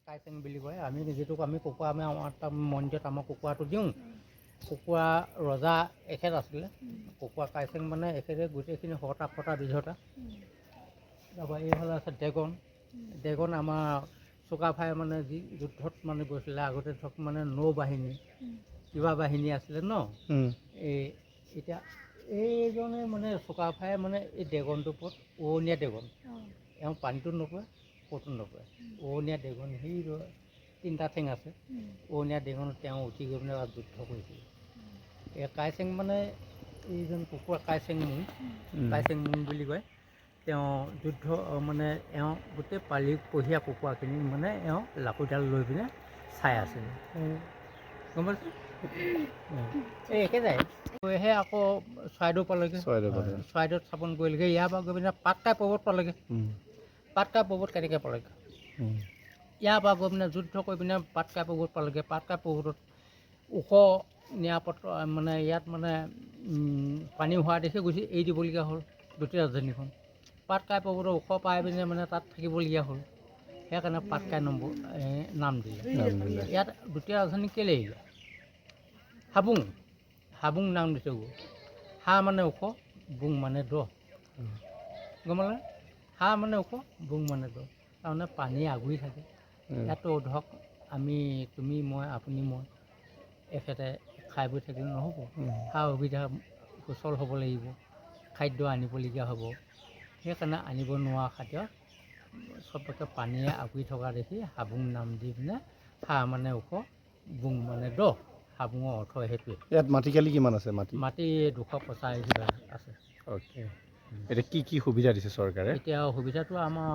কাইচেং বুলি কয় আমি যিটো আমি কুকুৰা আমি আমাৰ তাত মন্দিৰত আমাৰ কুকুৰাটো দিওঁ কুকুৰা ৰজা এখেত আছিলে কুকুৰা কাইচেং মানে এখেতে গোটেইখিনি শটা ফটা বিধতা তাৰপৰা এইফালে আছে ড্ৰেগন। ড্ৰেগন আমাৰ চুকাফাই মানে যি যুদ্ধত মানে গৈছিলে আগতে ধৰক মানে নৌ বাহিনী কিবা বাহিনী আছিলে ন? এই এতিয়া এইজনে মানে চুকাফাই মানে এই ড্ৰেগনটোৰ ওপৰত উৰণীয়া ড্ৰেগন। এওঁ পানীটো নপৰে ক'তো নপৰে উৰণীয়া ড্ৰেগন সেই তিনিটা ঠেং আছে। উৰণীয়া ড্ৰেগনত তেওঁ উঠি গৈ পিনে যুদ্ধ কৰিছিল এই কাইচেং মানে এইজন কুকুৰা কাইচেং মুং কাইচেং মুং বুলি কয় তেওঁ যুদ্ধ মানে এওঁ গোটেই পালি পঢ়িয়া কুকুৰাখিনি মানে এওঁ লাকুডাল লৈ পিনে চাই আছিল গম পাইছে? এই একেটাই গৈহে আকৌ চৰাইদেউ পালেগৈ। চৰাইদেউ পালেগৈ। চৰাইদেউত স্থাপন কৰিলেগৈ। ইয়াৰ পৰা গৈ পিনে পাটকাই পৰ্বত পালেগৈ। পাটকাই পৰ্বত কেনেকৈ পালেগৈ ইয়াৰ পৰা গৈ পিনে যুদ্ধ কৰি পিনে পাটকাই পৰ্বত পালেগৈ। পাটকাই পৰ্বতত ওখ নিৰাপত্তা মানে ইয়াত মানে পানী হোৱা দেখি গুচি এৰি দিবলগীয়া হ'ল দ্বিতীয় ৰাজধানীখন। পাটকাই পৰ্বতৰ ওখ পাই পিনে মানে তাত থাকিবলগীয়া হ'ল। সেইকাৰণে পাটকাই নম্বৰ নাম দিলে। ইয়াত দ্বিতীয় ৰাজধানী কেলৈ এৰিলে? হাবুং। হাবুং নাম দিছে গৈ। হা মানে ওখ বুং মানে দ। গম পালে? হা মানে ওখ বুং মানে দ তাৰমানে পানী আগুৰি থাকে। ইয়াতো ধৰক আমি তুমি মই আপুনি মই এখেতে খাই বৈ থাকিলে নহ'ব। সা সুবিধা সুচল হ'ব লাগিব। খাদ্য আনিবলগীয়া হ'ব। সেইকাৰণে আনিব নোৱাৰা খাদ্য চবকে পানীয়ে আগুৰি থকা দেখি হাবুং নাম দি পিনে হা মানে ওখ বুং মানে দ হাবুঙৰ অৰ্থ সেইটোৱে। ইয়াত মাটিকালি কিমান আছে মাটি? মাটি দুশ পঁচাশী আছে। অ'কে। এতিয়া কি কি সুবিধা দিছে চৰকাৰে? এতিয়া সুবিধাটো আমাৰ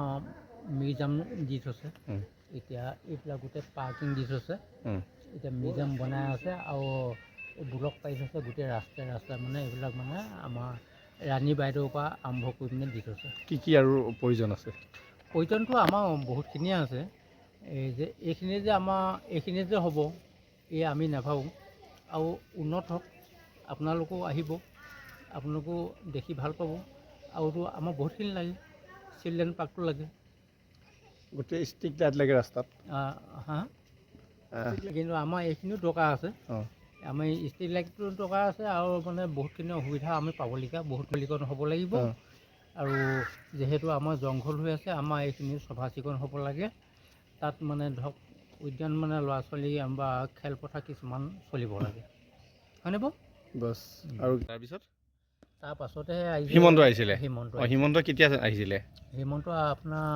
মিউজিয়াম দি থৈছে। এতিয়া এইবিলাক গোটেই পাৰ্কিং দি থৈছে। এতিয়া মিউজিয়াম বনাই আছে আৰু ব্লক পাৰি থৈছে গোটেই ৰাস্তাই ৰাস্তাই মানে এইবিলাক মানে আমাৰ ৰাণী বাইদেউৰ পৰা আৰম্ভ কৰি পিনে দি থৈছে। কি কি আৰু প্ৰয়োজন আছে? প্ৰয়োজনটো আমাৰ বহুতখিনিয়ে আছে। এই যে এইখিনি যে আমাৰ এইখিনি যে হ'ব এই আমি নাভাবোঁ। আৰু উন্নত হওক আপোনালোকেও আহিব। আপোনালোকো দেখি ভালো পাব। আৰুতো আমাৰ বহুতখিনি লাগে চিলড্ৰেন পাৰ্কটো লাগে। গোটেই ষ্ট্ৰিট লাইট লাগে ৰাস্তাত? হা? কিন্তু আমাৰ এইখিনিও দৰকাৰ আছে। আমি ষ্ট্ৰীট লাইটটো দৰকাৰ আছে আৰু মানে বহুতখিনি অসুবিধা আমি পাবলগীয়া বহুত মিলিকণ হ'ব লাগিব। আৰু যিহেতু আমাৰ জংঘল হৈ আছে আমাৰ এইখিনি চফা চিকুণ হ'ব লাগে। তাত মানে ধৰক উদ্যান মানে ল'ৰা ছোৱালী বা খেলপথাৰ কিছুমান চলিব লাগে। হয়নে বাৰু? বছ আৰু তাৰপিছত? তাৰ পাছতহে আহিছে হিমন্ত আহিছিলে? হিমন্ত অঁ হিমন্ত কেতিয়া আহিছিলে? হিমন্ত আপোনাৰ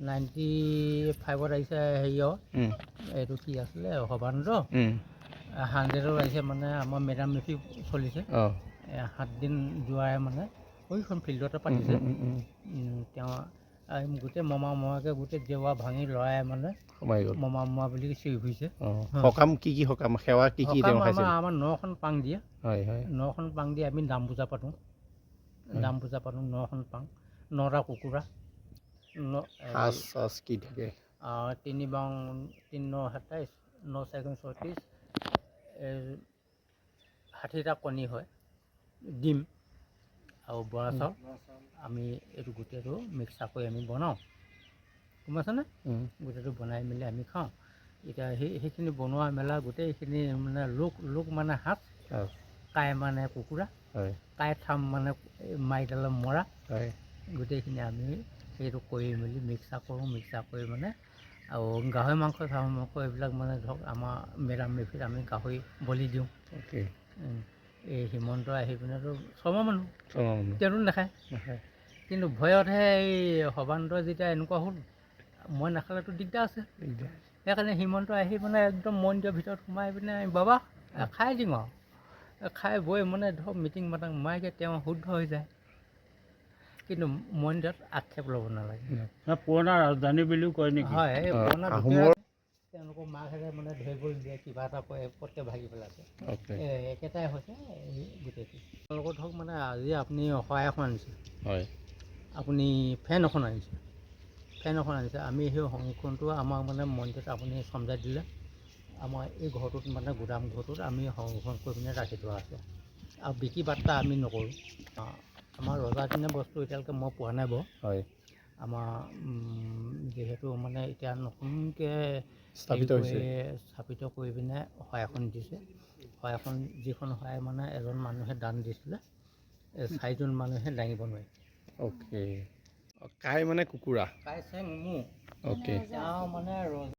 নাইণ্টি ফাইভত আহিছে হেৰিয়ৰ উম, এইটো কি আছিলে সৰ্বানন্দ? হাণ্ড্ৰেডত আহিছে মানে আমাৰ মেডাম মেফি চলিছে। সাতদিন যোৱাই মানে সেইখন ফিল্ডতে পাতিছে। তেওঁ গোটেই মমা মমাকে গোটেই জেওৱা ভাঙি লৰাই মানে সোমাই গ'ল। মমা মমা বুলি চিঞৰি ফুৰিছে অঁ সকাম কি কি সকাম? সেৱা কি কি তেওঁ আমাৰ আমাৰ নখন পাং দিয়ে। হয় হয়। নখন পাং দিয়ে আমি নাম পূজা পাতোঁ। নাম পূজা পাতোঁ নখন পাং। নটা কুকুৰা। ন সাজ চাজ কি থাকে? তিনি বাং তিনি ন সাতাইছ ন চাৰিগুণ ছয়ত্ৰিছ এই ষাঠিটা কণী হয়। ডিম আৰু বৰা চাউল। আমি এইটো গোটেইটো মিক্সাৰ কৰি আমি বনাওঁ। গম পাইছেনে গোটেইটো বনাই মেলি আমি খাওঁ। এতিয়া সেই সেইখিনি বনোৱা মেলা গোটেইখিনি মানে লোক লোক মানে হাত। কাই মানে কুকুৰা। কাই থাম মানে মাৰিডালত মৰা। গোটেইখিনি আমি সেইটো কৰি মেলি মিক্সাৰ কৰোঁ মিক্সাৰ কৰি মানে আৰু গাহৰি মাংস চাহৰি মাংস এইবিলাক মানে ধৰক আমাৰ মেডাম মেফিত আমি গাহৰি বলি দিওঁ। এই হিমন্ত আহি পিনেতো ছমাহ মানুহ তেওঁতো নাখায়। কিন্তু ভয়তহে এই সৰ্বানন্দ যেতিয়া এনেকুৱা হ'ল মই নাখালেতো দিগদাৰ আছে। সেইকাৰণে হিমন্ত আহি মানে একদম মন্দিৰৰ ভিতৰত সোমাই পিনে বাবা খাই দিওঁ আৰু। খাই বৈ মানে ধৰক মিটিং মাটাং মাৰিকে তেওঁ শুদ্ধ হৈ যায়। কিন্তু মন্দিৰত আক্ষেপ ল'ব নালাগে। পুৰণা ৰাজধানী বুলিও কয় নেকি? হয় এই পুৰণা তেওঁলোকৰ মাকহেঁতে মানে ধৰিবলৈ দিয়ে কিবা এটা কয় পটকৈ ভাগি পেলাইছে। একেটাই হৈছে গোটেইটো। তেওঁলোকৰ ধৰক মানে আজি আপুনি শৰাই এখন আনিছে। হয়। আপুনি ফেন এখন আনিছে। ফেন এখন আনিছে আমি সেই সংৰক্ষণটো আমাক মানে মন্দিৰত আপুনি চমজাই দিলে। আমাৰ এই ঘৰটোত মানে গুদাম ঘৰটোত আমি সংৰক্ষণ কৰি পিনে ৰাখি থোৱা আছে। আৰু বিক্ৰী বাৰ্তা আমি নকৰোঁ। আমাৰ ৰজাৰ দিনৰ বস্তু এতিয়ালৈকে মই পোৱা নাই বাৰু। হয়। আমাৰ যিহেতু মানে এতিয়া নতুনকৈ স্থাপিত হৈছে। স্থাপিত কৰি পিনে শৰাই এখন দিছে। শৰাই এখন যিখন শৰাই মানে এজন মানুহে দান দিছিলে। চাৰিজন মানুহে দাঙিব নোৱাৰে। অ'কে। কাই মানে কুকুৰা কাইচেং মো অ'কে তেওঁ মানে ৰজা